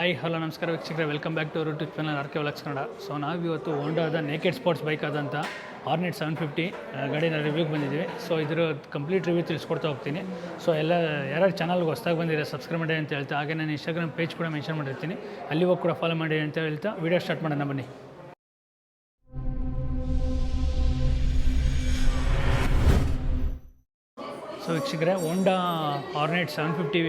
Hi hello, ನಮಸ್ಕಾರ ವೀಕ್ಷಕರೇ. Welcome back to our YouTube channel R K Kannada so ನಾವಿವತ್ತು ಹೋಂಡಾದ ನೇಕೆಡ್ ಸ್ಪೋರ್ಟ್ಸ್ ಬೈಕ್ ಆದಂಥ ಆರ್ನೆಟ್ ಸೆವೆನ್ ಫಿಫ್ಟಿ ಗಾಡಿನ ರಿವ್ಯೂಗೆ ಬಂದಿದ್ದೀವಿ. ಸೊ ಇದ್ರ ಕಂಪ್ಲೀಟ್ ರಿವ್ಯೂ ತಿಳಿಸ್ಕೊಡ್ತಾ ಹೋಗ್ತೀನಿ. ಸೊ ಎಲ್ಲ ಯಾರ್ಯಾರು ಚಾನಲ್ಗೆ ಹೊಸ್ದಾಗಿ ಬಂದಿದೆ ಸಬ್ಸ್ಕ್ರೈಬ್ ಮಾಡಿ ಅಂತ ಹೇಳ್ತಾ ಹಾಗೆ ನಾನು ಇನ್ಸ್ಟಾಗ್ರಾಮ್ ಪೇಜ್ ಕೂಡ ಮೆನ್ಷನ್ ಮಾಡಿರ್ತೀನಿ. ಅಲ್ಲಿ ಹೋಗಿ ಕೂಡ ಫಾಲೋ ಮಾಡಿ ಅಂತ ಹೇಳ್ತಾ ವೀಡಿಯೋ ಸ್ಟಾರ್ಟ್ ಮಾಡೋಣ, ಬನ್ನಿ. ಸೊ ವೀಕ್ಷಕರೇ ಹೋಂಡಾ ಆರ್ನೆಟ್ ಸೆವೆನ್ ಫಿಫ್ಟಿ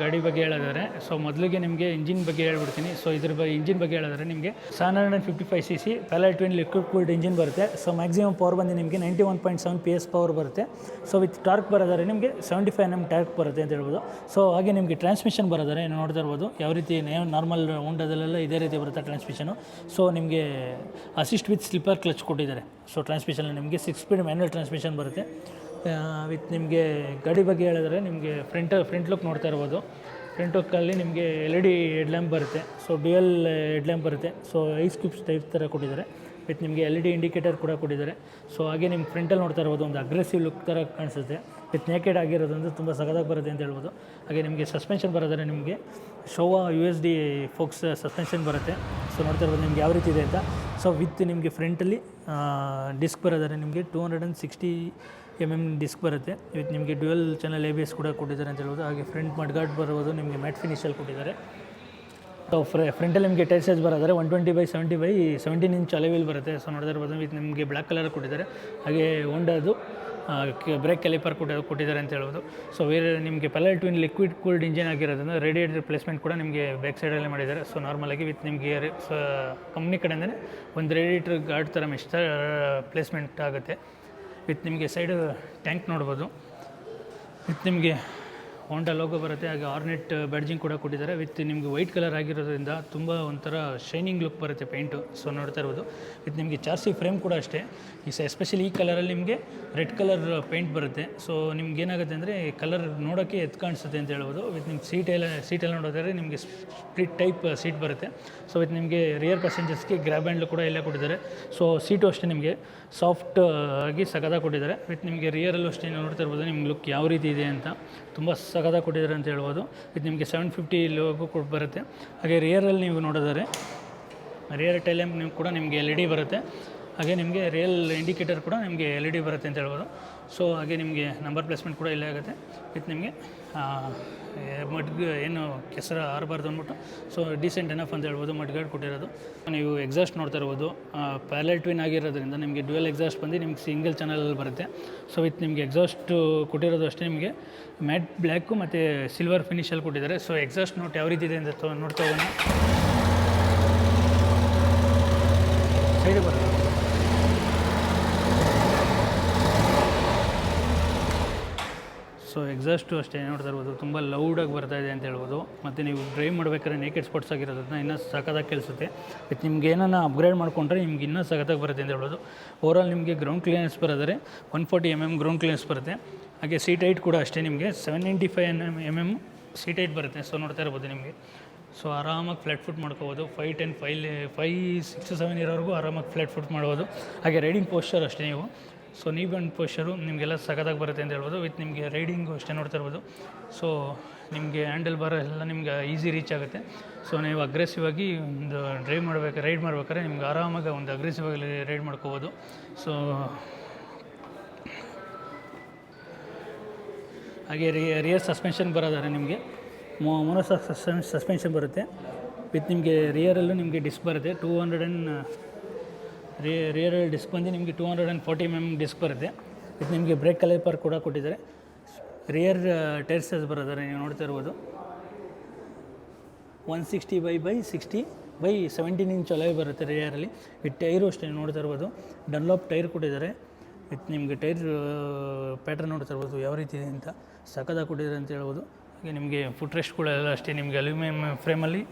ಗಾಡಿ ಬಗ್ಗೆ ಹೇಳೋದಾದ್ರೆ, ಸೊ ಮೊದಲಿಗೆ ನಿಮಗೆ ಇಂಜಿನ್ ಬಗ್ಗೆ ಹೇಳ್ಬಿಡ್ತೀನಿ. ಸೊ ಇದ್ರ ಬಗ್ಗೆ ಇಂಜಿನ್ ಬಗ್ಗೆ ಹೇಳೋದಾದ್ರೆ ನಿಮಗೆ seven hundred and fifty five C C parallel twin liquid cooled engine ಬರುತ್ತೆ. ಸೊ ಮ್ಯಾಕ್ಸಿಮಮ್ ಪವರ್ ಬಂದು ನಿಮಗೆ ninety one point seven P S power ಬರುತ್ತೆ. ಸೊ ವಿತ್ ಟಾರ್ಕ್ ಬರೋದಾದ್ರೆ ನಿಮಗೆ ಸೆವೆಂಟಿ ಫೈವ್ ಎಂ ಟಾರ್ಕ್ ಬರುತ್ತೆ ಅಂತ ಹೇಳ್ಬೋದು. ಸೊ ಹಾಗೆ ನಿಮಗೆ ಟ್ರಾನ್ಸ್ಮಿಷನ್ ಬರೋದಾದ್ರೆ ನೋಡ್ತಾ ಇರ್ಬೋದು, ಯಾವ ರೀತಿ ನಾರ್ಮಲ್ ಹೋಂಡದಲ್ಲೆಲ್ಲ ಇದೇ ರೀತಿ ಬರುತ್ತೆ ಟ್ರಾನ್ಸ್ಮಿಷನು ಸೊ ನಿಮಗೆ ಅಸಿಸ್ಟ್ ವಿತ್ ಸ್ಲಿಪ್ಪರ್ ಕ್ಲಚ್ ಕೊಟ್ಟಿದ್ದಾರೆ. ಸೊ ಟ್ರಾನ್ಸ್ಮಿಷನಲ್ಲಿ ನಿಮಗೆ ಸಿಕ್ಸ್ ಸ್ಪೀಡ್ ಮ್ಯಾನ್ಯಲ್ ಟ್ರಾನ್ಸ್ಮಿಷನ್ ಬರುತ್ತೆ. ವಿತ್ ನಿಮಗೆ ಗಾಡಿ ಬಗ್ಗೆ ಹೇಳಿದ್ರೆ ನಿಮಗೆ ಫ್ರಂಟ್ ಫ್ರಂಟ್ ಲುಕ್ ನೋಡ್ತಾ ಇರ್ಬೋದು. ಫ್ರಂಟ್ ಲುಕ್ಕಲ್ಲಿ ನಿಮಗೆ L E D head lamp ಬರುತ್ತೆ. ಸೊ ಡ್ಯುಯಲ್ ಹೆಡ್ ಲ್ಯಾಂಪ್ ಬರುತ್ತೆ. ಸೊ ಐಸ್ ಕ್ಯೂಬ್ಸ್ ಟೈಪ್ ಥರ ಕೊಟ್ಟಿದ್ದಾರೆ. ವಿತ್ ನಿಮಗೆ ಎಲ್ ಇ ಡಿ ಇಂಡಿಕೇಟರ್ ಕೂಡ ಕೊಟ್ಟಿದ್ದಾರೆ. ಸೊ ಹಾಗೆ ನಿಮ್ಮ ಫ್ರಂಟಲ್ಲಿ ನೋಡ್ತಾ ಇರ್ಬೋದು, ಒಂದು ಅಗ್ರೆಸಿವ್ ಲುಕ್ ಥರ ಕಾಣಿಸುತ್ತೆ. ವಿತ್ ನೇಕೆಡ್ ಆಗಿರೋದಂದ್ರೆ ತುಂಬ ಸಗದಾಗಿ ಬರುತ್ತೆ ಅಂತ ಹೇಳ್ಬೋದು. ಹಾಗೆ ನಿಮಗೆ ಸಸ್ಪೆನ್ಷನ್ ಬರೋದ್ರೆ ನಿಮಗೆ Showa U S D forks suspension ಬರುತ್ತೆ. ಸೊ ನೋಡ್ತಾ ಇರ್ಬೋದು ನಿಮ್ಗೆ ಯಾವ ರೀತಿ ಇದೆ ಅಂತ. ಸೊ ವಿತ್ ನಿಮಗೆ ಫ್ರಂಟಲ್ಲಿ ಡಿಸ್ಕ್ ಬರೋದಾದ್ರೆ ನಿಮಗೆ two hundred and sixty M M disc ಬರುತ್ತೆ. ವಿತ್ ನಿಮಗೆ dual channel A B S ಕೂಡ ಕೊಟ್ಟಿದ್ದಾರೆ ಅಂತ ಹೇಳ್ಬೋದು. ಹಾಗೆ ಫ್ರಂಟ್ ಮಡ್ಗಾರ್ಡ್ ಬರೋದು ನಿಮಗೆ ಮ್ಯಾಟ್ ಫಿನಿಷಲ್ಲಿ ಕೊಟ್ಟಿದ್ದಾರೆ. ಸೊ ಫ್ರೆ ಫ್ರಂಟಲ್ಲಿ ನಿಮಗೆ tyre size ಬರೋದ್ರೆ one twenty by seventy by seventeen inch alloy wheel ಬರುತ್ತೆ. ಸೊ ನೋಡಿದ್ರೆ ವಿತ್ ನಿಮಗೆ ಬ್ಲ್ಯಾಕ್ ಕಲರ್ ಕೊಟ್ಟಿದ್ದಾರೆ. ಹಾಗೆ ಹೋಂಡಾದು ಬ್ರೇಕ್ ಕ್ಯಾಲಿಪರ್ ಕೊಟ್ಟ, ಕೊಟ್ಟಿದ್ದಾರೆ ಅಂತ ಹೇಳ್ಬೋದು. ಸೊ ಬೇರೆ ನಿಮಗೆ parallel twin liquid cooled engine ಆಗಿರೋದ್ರಿಂದ ರೇಡಿಯೇಟರ್ ರಿಪ್ಲೇಸ್ಮೆಂಟ್ ಕೂಡ ನಿಮಗೆ ಬ್ಯಾಕ್ ಸೈಡಲ್ಲೇ ಮಾಡಿದ್ದಾರೆ. ಸೊ ನಾರ್ಮಲಾಗಿ ವಿತ್ ನಿಮಗೆ ಕಂಪ್ನಿ ಕಡೆಯಿಂದನೇ ಒಂದು ರೇಡಿಯೇಟರ್ ಗಾರ್ಡ್ ಥರ ಮಿಸ್ಟರ್ ಪ್ಲೇಸ್ಮೆಂಟ್ ಆಗುತ್ತೆ. ವಿತ್ ನಿಮಗೆ ಸೈಡ್ ಟ್ಯಾಂಕ್ ನೋಡ್ಬೋದು. ವಿತ್ ನಿಮಗೆ ಹೋಂಡಾ ಲೋಗೋ ಬರುತ್ತೆ, ಹಾಗೆ ಆರ್ನೆಟ್ ಬ್ಯಾಡ್ಜಿಂಗ್ ಕೂಡ ಕೊಟ್ಟಿದ್ದಾರೆ. ವಿತ್ ನಿಮಗೆ ವೈಟ್ ಕಲರ್ ಆಗಿರೋದ್ರಿಂದ ತುಂಬ ಒಂಥರ ಶೈನಿಂಗ್ ಲುಕ್ ಬರುತ್ತೆ ಪೇಂಟು ಸೊ ನೋಡ್ತಾ ಇರ್ಬೋದು. ವಿತ್ ನಿಮಗೆ ಚಾರ್ಸಿ ಫ್ರೇಮ್ ಕೂಡ ಅಷ್ಟೇ. ಈ ಎಸ್ಪೆಷಲಿ ಈ ಕಲರಲ್ಲಿ ನಿಮಗೆ ರೆಡ್ ಕಲರ್ ಪೇಂಟ್ ಬರುತ್ತೆ. ಸೊ ನಿಮ್ಗೆ ಏನಾಗುತ್ತೆ ಅಂದರೆ ಕಲರ್ ನೋಡೋಕ್ಕೆ ಎತ್ ಕಾಣಿಸುತ್ತೆ ಅಂತ ಹೇಳ್ಬೋದು. ವಿತ್ ನಿಮ್ಮ ಸೀಟ್ ಎಲ್ಲ ಸೀಟೆಲ್ಲ ನೋಡೋದಾದ್ರೆ ನಿಮಗೆ ಸ್ಪ್ಲಿಟ್ ಟೈಪ್ ಸೀಟ್ ಬರುತ್ತೆ. ಸೊ ವಿತ್ ನಿಮಗೆ ರಿಯರ್ ಪ್ಯಾಸೆಂಜರ್ಸ್ಗೆ ಗ್ರ್ಯಾಬ್ ಹ್ಯಾಂಡ್ಲು ಕೂಡ ಇಲ್ಲೇ ಕೊಟ್ಟಿದ್ದಾರೆ. ಸೊ ಸೀಟು ಅಷ್ಟೇ ನಿಮಗೆ ಸಾಫ್ಟ್ ಆಗಿ ಸಗದ ಕೊಟ್ಟಿದ್ದಾರೆ. ವಿತ್ ನಿಮಗೆ ರಿಯರಲ್ಲೂ ಅಷ್ಟೇ, ನೋಡ್ತಾ ಇರ್ಬೋದು ನಿಮ್ಗೆ ಲುಕ್ ಯಾವ ರೀತಿ ಇದೆ ಅಂತ. ತುಂಬ ಸಗದ ಕೊಟ್ಟಿದ್ದಾರೆ ಅಂತ ಹೇಳ್ಬೋದು. ಇದು ನಿಮಗೆ ಸೆವೆನ್ ಫಿಫ್ಟಿ ಲೋಗು ಕೊಟ್ಟು ಬರುತ್ತೆ. ಹಾಗೆ ರಿಯರಲ್ಲಿ ನೀವು ನೋಡಿದರೆ ರಿಯರ್ ಟೈಲಮ್ ನೀವು ಕೂಡ ನಿಮಗೆ ಎಲ್ ಇ ಡಿ ಬರುತ್ತೆ. ಹಾಗೆ ನಿಮಗೆ ರಿಯಲ್ ಇಂಡಿಕೇಟರ್ ಕೂಡ ನಿಮಗೆ ಎಲ್ ಇ ಡಿ ಬರುತ್ತೆ ಅಂತ ಹೇಳ್ಬೋದು. ಸೊ ಹಾಗೆ ನಿಮಗೆ ನಂಬರ್ ಪ್ಲೇಸ್ಮೆಂಟ್ ಕೂಡ ಇಲ್ಲೇ ಆಗುತ್ತೆ. ವಿತ್ ನಿಮಗೆ ಮಡ್ ಏನು ಕೆಸರು ಆರಬಾರ್ದು ಅಂದ್ಬಿಟ್ಟು ಸೊ ಡೀಸೆಂಟ್ ಎನಫ್ ಅಂತ ಹೇಳ್ಬೋದು ಮಡ್ಗಾಡ್ ಕೊಟ್ಟಿರೋದು. ನೀವು ಎಕ್ಸಾಸ್ಟ್ ನೋಡ್ತಾ ಇರ್ಬೋದು. ಪ್ಯಾಲೆಟ್ ಟ್ವಿನ್ ಆಗಿರೋದ್ರಿಂದ ನಿಮಗೆ ಡ್ಯುಯಲ್ ಎಕ್ಸಾಸ್ಟ್ ಬಂದು ನಿಮ್ಗೆ ಸಿಂಗಲ್ ಚಾನಲಲ್ಲಿ ಬರುತ್ತೆ. ಸೊ ವಿತ್ ನಿಮಗೆ ಎಕ್ಸಾಸ್ಟು ಕೊಟ್ಟಿರೋದು ಅಷ್ಟೇ ನಿಮಗೆ. ಮ್ಯಾಟ್ ಬ್ಲ್ಯಾಕು ಮತ್ತು ಸಿಲ್ವರ್ ಫಿನಿಷಲ್ಲಿ ಕೊಟ್ಟಿದ್ದಾರೆ. ಸೊ ಎಕ್ಸಾಸ್ಟ್ ನೋಟ್ ಯಾವ ರೀತಿ ಇದೆ ಅಂತ ನೋಡ್ತಾ ಹೋಗೋಣ. ಸೈಡ್ ಸೊ ಎಕ್ಸಾಸ್ಟು ಅಷ್ಟೇ ನೋಡ್ತಾ ಇರ್ಬೋದು. ತುಂಬ ಲೌಡಾಗಿ ಬರ್ತಾ ಇದೆ ಅಂತ ಹೇಳ್ಬೋದು. ಮತ್ತು ನೀವು ಡ್ರೈವ್ ಮಾಡ್ಬೇಕಾದ್ರೆ ನೇಕೆಡ್ ಸ್ಪೋರ್ಟ್ಸ್ ಆಗಿರೋದ್ರಿಂದ ಇನ್ನೂ ಸಖತ್ತಾಗಿ ಕೇಳಿಸುತ್ತೆ. ವಿತ್ ನಿಮ್ಗೆ ಏನಾರು ಅಪ್ಗ್ರೇಡ್ ಮಾಡಿಕೊಂಡ್ರೆ ನಿಮ್ಗೆ ಇನ್ನೂ ಸಖತ್ತಾಗಿ ಬರುತ್ತೆ ಅಂತ ಹೇಳ್ಬೋದು. ಓವರಾಲ್ ನಿಮಗೆ ground clearance ಬರೋದ್ರೆ one forty M M ground clearance ಬರುತ್ತೆ. ಹಾಗೆ ಸೀಟ್ ಹೈಟ್ ಕೂಡ ಅಷ್ಟೇ ನಿಮಗೆ seven ninety five N M M M seat height ಬರುತ್ತೆ. ಸೊ ನೋಡ್ತಾ ಇರ್ಬೋದು ನಿಮಗೆ. ಸೊ ಆರಾಮಾಗಿ ಫ್ಲಾಟ್ ಫುಟ್ ಮಾಡ್ಕೋಬೋದು. Five ten five five six seven ಇರೋವರೆಗೂ ಆರಾಮಾಗಿ ಫ್ಲಾಟ್ ಫುಟ್ ಮಾಡ್ಬೋದು. ಹಾಗೆ ರೈಡಿಂಗ್ ಪೋಸ್ಚರ್ ಅಷ್ಟೇ ನೀವು. ಸೊ ನೀ ಬ್ಯಾಂಡ್ ಪೋಸ್ಟರು ನಿಮಗೆಲ್ಲ ಸಖತ್ತಾಗಿ ಬರುತ್ತೆ ಅಂತ ಹೇಳ್ಬೋದು. ವಿತ್ ನಿಮಗೆ ರೈಡಿಂಗು ಅಷ್ಟೇ ನೋಡ್ತಾ ಇರ್ಬೋದು. ಸೊ ನಿಮಗೆ ಹ್ಯಾಂಡಲ್ ಬಾರ್ ಎಲ್ಲ ನಿಮ್ಗೆ ಈಸಿ ರೀಚ್ ಆಗುತ್ತೆ. ಸೊ ನೀವು ಅಗ್ರೆಸಿವ್ ಆಗಿ ಒಂದು ಡ್ರೈವ್ ಮಾಡ್ಬೇಕು ರೈಡ್ ಮಾಡ್ಬೇಕಾದ್ರೆ ನಿಮ್ಗೆ ಆರಾಮಾಗಿ ಒಂದು ಅಗ್ರೆಸಿವ್ ಆಗಿ ರೈಡ್ ಮಾಡ್ಕೋಬೋದು. ಸೊ ಹಾಗೆ ರಿಯರ್ ಸಸ್ಪೆನ್ಷನ್ ಬರೋದಾದ್ರೆ ನಿಮಗೆ ಮೋನೋ ಸಸ್ಪೆನ್ಷನ್ ಬರುತ್ತೆ. ವಿತ್ ನಿಮಗೆ ರಿಯರಲ್ಲೂ ನಿಮಗೆ ಡಿಸ್ಕ್ ಬರುತ್ತೆ. ಟೂ ಹಂಡ್ರೆಡ್ ಆ್ಯಂಡ್ ರಿ ರಿಯರ್ ಡಿಸ್ಕ್ ಬಂದು ನಿಮಗೆ two hundred and forty M M disc ಬರುತ್ತೆ. ಇದು ನಿಮಗೆ ಬ್ರೇಕ್ ಕಲೈಪರ್ ಕೂಡ ಕೊಟ್ಟಿದ್ದಾರೆ. ರಿಯರ್ ಟೈರ್ ಸೈಜ್ ಬರೋದಾರೆ ನೀವು ನೋಡ್ತಾ ಇರ್ಬೋದು. One sixty by by sixty by seventeen inch ಬರುತ್ತೆ ರಿಯರಲ್ಲಿ ವಿತ್ ಟೈರು ಅಷ್ಟೇ ನೋಡ್ತಾ ಇರ್ಬೋದು. ಡನ್ಲಾಪ್ ಟೈರ್ ಕೊಟ್ಟಿದ್ದಾರೆ. ವಿತ್ ನಿಮಗೆ ಟೈರ್ ಪ್ಯಾಟ್ರನ್ ನೋಡ್ತಾ ಇರ್ಬೋದು, ಯಾವ ರೀತಿ ಇದೆ ಅಂತ. ಸಖತ್ತಾಗಿ ಕೊಟ್ಟಿದ್ದಾರೆ ಅಂತ ಹೇಳ್ಬೋದು. ಹಾಗೆ ನಿಮಗೆ ಫುಟ್ ರೆಸ್ಟ್ಗಳೆಲ್ಲ ಅಷ್ಟೇ, ನಿಮಗೆ ಅಲ್ಯೂಮಿನಿಯಂ ಫ್ರೇಮಲ್ಲಿ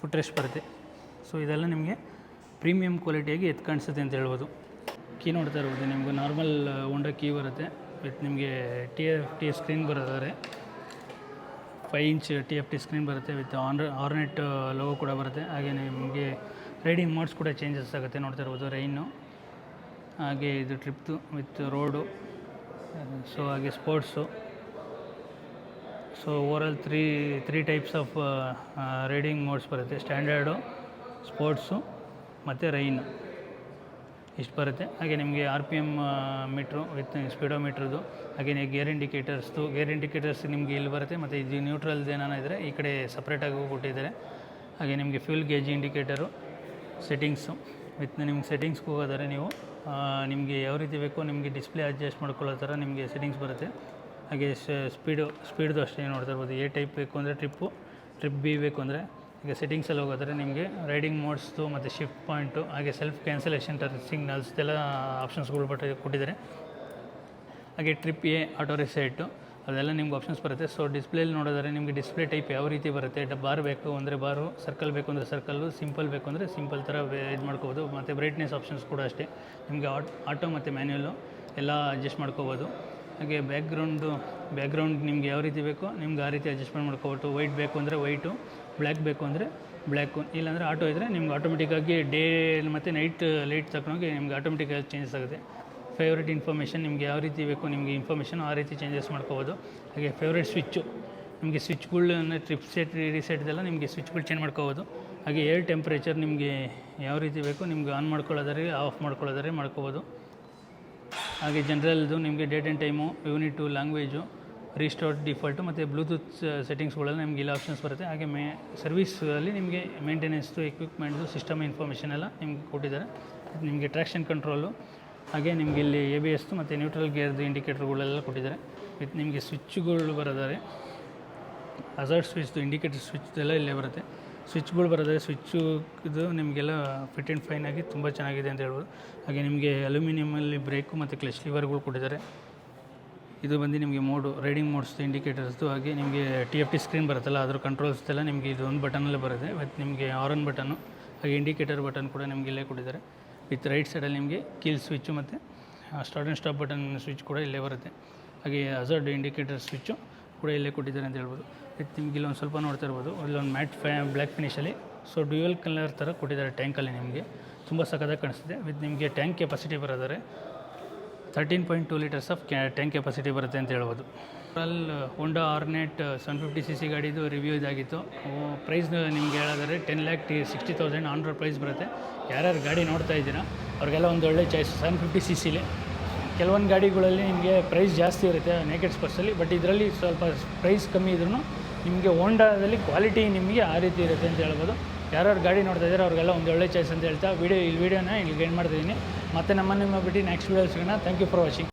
ಫುಟ್ ರೆಸ್ಟ್ ಬರುತ್ತೆ. ಸೊ ಇದೆಲ್ಲ ನಿಮಗೆ ಪ್ರೀಮಿಯಂ ಕ್ವಾಲಿಟಿಯಾಗಿ ಎತ್ ಕಾಣಿಸುತ್ತೆ ಅಂತ ಹೇಳ್ಬೋದು. ಕೀ ನೋಡ್ತಾ ಇರ್ಬೋದು, ನಿಮ್ಗೆ ನಾರ್ಮಲ್ ಹೋಂಡಾ ಕೀ ಬರುತ್ತೆ. ವಿತ್ ನಿಮಗೆ ಟಿ ಎಫ್ ಟಿ ಸ್ಕ್ರೀನ್ ಬರೋದಾದ್ರೆ five inch T F T screen ಬರುತ್ತೆ. ವಿತ್ ಆನ್ ಆರ್ನೆಟ್ ಲೋಗೋ ಕೂಡ ಬರುತ್ತೆ. ಹಾಗೆ ನಿಮಗೆ ರೈಡಿಂಗ್ ಮೋಡ್ಸ್ ಕೂಡ ಚೇಂಜಸ್ ಆಗುತ್ತೆ. ನೋಡ್ತಾ ಇರ್ಬೋದು ರೈನು ಹಾಗೆ ಇದು ಟ್ರಿಪ್ತು ವಿತ್ ರೋಡು ಸೊ ಹಾಗೆ sports so overall three three types of riding modes ಬರುತ್ತೆ. ಸ್ಟ್ಯಾಂಡರ್ಡು ಸ್ಪೋರ್ಟ್ಸು ಮತ್ತು ರೈನ್ ಇಷ್ಟು ಬರುತ್ತೆ. ಹಾಗೆ ನಿಮಗೆ R P M meter with ಸ್ಪೀಡೋಮೀಟ್ರದ್ದು, ಹಾಗೆಯೇ ಗೇರ್ ಇಂಡಿಕೇಟರ್ಸ್ದು, ಗೇರ್ ಇಂಡಿಕೇಟರ್ಸ್ ನಿಮಗೆ ಇಲ್ಲಿ ಬರುತ್ತೆ. ಮತ್ತು ಇದು ನ್ಯೂಟ್ರಲ್ದು ಏನಾನ ಇದ್ದರೆ ಈ ಕಡೆ ಸಪ್ರೇಟಾಗಿ ಕೊಟ್ಟಿದ್ದಾರೆ ಹಾಗೆ ನಿಮಗೆ fuel gauge indicator settings with ನಿಮ್ಗೆ ಸೆಟ್ಟಿಂಗ್ಸ್ಗೆ ಹೋಗೋದಾರೆ ನೀವು ನಿಮಗೆ ಯಾವ ರೀತಿ ಬೇಕೋ ನಿಮಗೆ ಡಿಸ್ಪ್ಲೇ ಅಡ್ಜಸ್ಟ್ ಮಾಡ್ಕೊಳ್ಳೋ ಥರ ನಿಮಗೆ ಸೆಟ್ಟಿಂಗ್ಸ್ ಬರುತ್ತೆ. ಹಾಗೆ ಸ್ಪೀಡು ಸ್ಪೀಡ್ದು ಅಷ್ಟೇ ನೋಡ್ತಾ ಇರ್ಬೋದು. ಎ ಟೈಪ್ ಬೇಕು ಅಂದರೆ ಟ್ರಿಪ್ಪು ಟ್ರಿಪ್ ಬಿ ಬೇಕು ಅಂದರೆ ಈಗ ಸೆಟ್ಟಿಂಗ್ಸಲ್ಲಿ ಹೋಗೋದ್ರೆ ನಿಮಗೆ ರೈಡಿಂಗ್ ಮೋಡ್ಸ್ದು ಮತ್ತು ಶಿಫ್ಟ್ ಪಾಯಿಂಟು ಹಾಗೆ ಸೆಲ್ಫ್ ಕ್ಯಾನ್ಸಲೇಷನ್ ಟರ್ ಸಿಗ್ನಲ್ಸ್ ಎಲ್ಲ ಆಪ್ಷನ್ಸ್ಗಳು ಬಟ್ ಕೊಟ್ಟಿದ್ದಾರೆ. ಹಾಗೆ ಟ್ರಿಪ್ ಎ ಆಟೋ ರಿಸೈಟು ಅದೆಲ್ಲ ನಿಮ್ಗೆ ಆಪ್ಷನ್ಸ್ ಬರುತ್ತೆ. ಸೊ ಡಿಸ್ಪ್ಲೇಲಿ ನೋಡಿದ್ರೆ ನಿಮಗೆ ಡಿಸ್ಪ್ಲೇ ಟೈಪ್ ಯಾವ ರೀತಿ ಬರುತ್ತೆ ಬಾರ್ ಬೇಕು ಅಂದರೆ ಬಾರು ಸರ್ಕಲ್ ಬೇಕು ಅಂದರೆ ಸರ್ಕಲ್ಲು ಸಿಂಪಲ್ ಬೇಕು ಅಂದರೆ ಸಿಂಪಲ್ ಥರ ಇದು ಮಾಡ್ಕೋಬೋದು. ಮತ್ತು ಬ್ರೈಟ್ನೆಸ್ ಆಪ್ಷನ್ಸ್ ಕೂಡ ಅಷ್ಟೇ. ನಿಮಗೆ ಆಟ್ ಆಟೋ ಮತ್ತು ಮ್ಯಾನ್ಯಲ್ಲು ಎಲ್ಲ ಅಡ್ಜಸ್ಟ್ ಮಾಡ್ಕೋಬೋದು. ಹಾಗೆ ಬ್ಯಾಕ್ಗ್ರೌಂಡು ಬ್ಯಾಕ್ಗ್ರೌಂಡ್ ನಿಮ್ಗೆ ಯಾವ ರೀತಿ ಬೇಕು ನಿಮ್ಗೆ ಆ ರೀತಿ ಅಡ್ಜಸ್ಟ್ಮೆಂಟ್ ಮಾಡ್ಕೋಬೋದು. ವೈಟ್ ಬೇಕು ಅಂದರೆ ವೈಟು ಬ್ಲ್ಯಾಕ್ ಬೇಕು ಅಂದರೆ ಬ್ಲ್ಯಾಕು. ಇಲ್ಲಾಂದರೆ ಆಟೋ ಇದ್ದರೆ ನಿಮ್ಗೆ ಆಟೋಮೆಟಿಕ್ಕಾಗಿ ಡೇ ಮತ್ತು ನೈಟ್ ಲೈಟ್ ತಗೊಂಡೋಗಿ ನಿಮ್ಗೆ ಆಟೋಮೆಟಿಕ್ಕಾಗಿ ಚೇಂಜಸ್ ಆಗುತ್ತೆ. ಫೇವ್ರೇಟ್ ಇನ್ಫಾರ್ಮೇಷನ್ ನಿಮಗೆ ಯಾವ ರೀತಿ ಬೇಕು ನಿಮಗೆ ಇನ್ಫಾರ್ಮೇಷನ್ ಆ ರೀತಿ ಚೇಂಜಸ್ ಮಾಡ್ಕೋಬೋದು. ಹಾಗೆ ಫೇವ್ರೇಟ್ ಸ್ವಿಚ್ಚು ನಿಮಗೆ ಸ್ವಿಚ್ಗಳನ್ನ ಟ್ರಿಪ್ ಸೆಟ್ ರಿಸೆಟ್ದೆಲ್ಲ ನಿಮಗೆ ಸ್ವಿಚ್ಗಳು ಚೇಂಜ್ ಮಾಡ್ಕೋಬೋದು. ಹಾಗೆ ಏರ್ ಟೆಂಪ್ರೇಚರ್ ನಿಮಗೆ ಯಾವ ರೀತಿ ಬೇಕು ನಿಮ್ಗೆ ಆನ್ ಮಾಡ್ಕೊಳ್ಳೋದಾರೆ ಆಫ್ ಮಾಡ್ಕೊಳ್ಳೋದಾರೆ ಮಾಡ್ಕೋಬೋದು. ಹಾಗೆ ಜನರಲ್ದು ನಿಮಗೆ date and time unit language restore default ಮತ್ತು ಬ್ಲೂಟೂತ್ ಸೆಟ್ಟಿಂಗ್ಸ್ಗಳೆಲ್ಲ ನಿಮ್ಗೆ ಇಲ್ಲ ಆಪ್ಷನ್ಸ್ ಬರುತ್ತೆ. ಹಾಗೆ ಮೇ ಸರ್ವಿಸಲ್ಲಿ ನಿಮಗೆ ಮೇಂಟೆನೆನ್ಸ್ದು ಎಕ್ವಿಪ್ಮೆಂಟ್ದು ಸಿಸ್ಟಮ್ ಇನ್ಫಾರ್ಮೇಷನ್ ಎಲ್ಲ ನಿಮ್ಗೆ ಕೊಟ್ಟಿದ್ದಾರೆ. ನಿಮಗೆ ಟ್ರ್ಯಾಕ್ಷನ್ ಕಂಟ್ರೋಲು ಹಾಗೆ ನಿಮಗೆ ಇಲ್ಲಿ ಎ ಬಿ ಎಸ್ದು ಮತ್ತು ನ್ಯೂಟ್ರಲ್ ಗೇರ್ದು ಇಂಡಿಕೇಟರ್ಗಳೆಲ್ಲ ಕೊಟ್ಟಿದ್ದಾರೆ. ವಿತ್ ನಿಮಗೆ ಸ್ವಿಚ್ಗಳು ಬರೋದಾರೆ ಹಜಾರ್ಡ್ ಸ್ವಿಚ್ದು ಇಂಡಿಕೇಟರ್ ಸ್ವಿಚ್ ಎಲ್ಲ ಇಲ್ಲೇ ಬರುತ್ತೆ. ಸ್ವಿಚ್ಗಳು ಬರೋದ್ರೆ ಸ್ವಿಚ್ಚು ಇದು ನಿಮಗೆಲ್ಲ ಫಿಟ್ ಆ್ಯಂಡ್ ಫೈನ್ ಆಗಿ ತುಂಬ ಚೆನ್ನಾಗಿದೆ ಅಂತ ಹೇಳ್ಬೋದು. ಹಾಗೆ ನಿಮಗೆ ಅಲ್ಯೂಮಿನಿಯಮಲ್ಲಿ ಬ್ರೇಕು ಮತ್ತು ಕ್ಲಚ್ ಲಿವರ್ಗಳು ಕೊಟ್ಟಿದ್ದಾರೆ. ಇದು ಬಂದು ನಿಮಗೆ ಮೋಡು ರೈಡಿಂಗ್ ಮೋಡ್ಸ್ದು ಇಂಡಿಕೇಟರ್ಸ್ದು ಹಾಗೆ ನಿಮಗೆ ಟಿ ಎಫ್ ಟಿ ಸ್ಕ್ರೀನ್ ಬರುತ್ತಲ್ಲ, ಅದ್ರ ಕಂಟ್ರೋಲ್ಸ್ದೆಲ್ಲ ನಿಮಗೆ ಇದು ಒಂದು ಬಟನಲ್ಲೇ ಬರುತ್ತೆ. ಮತ್ತು ನಿಮಗೆ ಆರನ್ ಬಟನು ಹಾಗೆ ಇಂಡಿಕೇಟರ್ ಬಟನ್ ಕೂಡ ನಿಮಗೆ ಇಲ್ಲೇ ಕೊಟ್ಟಿದ್ದಾರೆ. ವಿತ್ ರೈಟ್ ಸೈಡಲ್ಲಿ ನಿಮಗೆ ಕೀಲ್ ಸ್ವಿಚ್ಚು ಮತ್ತು start and stop button switch ಕೂಡ ಇಲ್ಲೇ ಬರುತ್ತೆ. ಹಾಗೆ ಅಜರ್ಡ್ ಇಂಡಿಕೇಟರ್ ಸ್ವಿಚ್ಚು ಕೂಡ ಇಲ್ಲೇ ಕೊಟ್ಟಿದ್ದಾರೆ ಅಂತ ಹೇಳ್ಬೋದು. ವಿತ್ ನಿಮಗೆ ಇಲ್ಲೊಂದು ಸ್ವಲ್ಪ ನೋಡ್ತಾ ಇರ್ಬೋದು. ಅಲ್ಲೊಂದು ಮ್ಯಾಟ್ ಫ್ಯಾ ಬ್ಲ್ಯಾಕ್ ಫಿನಿಷಲ್ಲಿ ಸೊ ಡ್ಯುಯಲ್ ಕಲರ್ ಥರ ಕೊಟ್ಟಿದ್ದಾರೆ ಟ್ಯಾಂಕಲ್ಲಿ ನಿಮಗೆ. ತುಂಬ ಸಖತ್ತಾಗಿ ಕಾಣಿಸ್ತಿದೆ. ವಿತ್ ನಿಮಗೆ tank capacity ಬರೋದಾರೆ thirteen point two litres of tank capacity ಬರುತ್ತೆ ಅಂತ ಹೇಳ್ಬೋದು. ಅಲ್ಲಿ Honda Hornet seven fifty C C ಗಾಡಿದು ರಿವ್ಯೂ ಇದಾಗಿತ್ತು. ಪ್ರೈಸ್ ನಿಮ್ಗೆ ಹೇಳೋದಾದ್ರೆ ten lakh T sixty thousand on road price ಬರುತ್ತೆ. ಯಾರ್ಯಾರು ಗಾಡಿ ನೋಡ್ತಾ ಇದ್ದೀರಾ, ಅವ್ರಿಗೆಲ್ಲ ಒಂದು ಒಳ್ಳೆ ಚಾಯ್ಸ್ ಸೆವೆನ್ ಫಿಫ್ಟಿ ಸಿ ಸಿಲಿ ಕೆಲವೊಂದು ಗಾಡಿಗಳಲ್ಲಿ ನಿಮಗೆ ಪ್ರೈಸ್ ಜಾಸ್ತಿ ಇರುತ್ತೆ ನೇಕೆಡ್ ಸ್ಪರ್ಸಲ್ಲಿ ಬಟ್ ಇದರಲ್ಲಿ ಸ್ವಲ್ಪ ಪ್ರೈಸ್ ಕಮ್ಮಿ ಇದ್ರೂ ನಿಮಗೆ ಹೋಂಡಾದಲ್ಲಿ ಕ್ವಾಲಿಟಿ ನಿಮಗೆ ಆ ರೀತಿ ಇರುತ್ತೆ ಅಂತ ಹೇಳ್ಬೋದು. ಯಾರ್ಯಾರು ಗಾಡಿ ನೋಡ್ತಾ ಇದ್ದಾರೆ ಅವ್ರಿಗೆಲ್ಲ ಒಂದು ಒಳ್ಳೆ ಚಾಯ್ಸ್ ಅಂತ ಹೇಳ್ತಾ ವಿಡಿಯೋ ಈ ವೀಡಿಯೋನ ಇಲ್ಲಿಗೆ ಏನು ಮಾಡ್ತಿದ್ದೀನಿ. ಮತ್ತೆ ನಮ್ಮನ್ನು ನಿಮ್ಮ ಬಿಟ್ಟು ನೆಕ್ಸ್ಟ್ ವೀಡಿಯೋ ಸಿಗೋಣ ಥ್ಯಾಂಕ್ ಯು ಫಾರ್ ವಾಚಿಂಗ್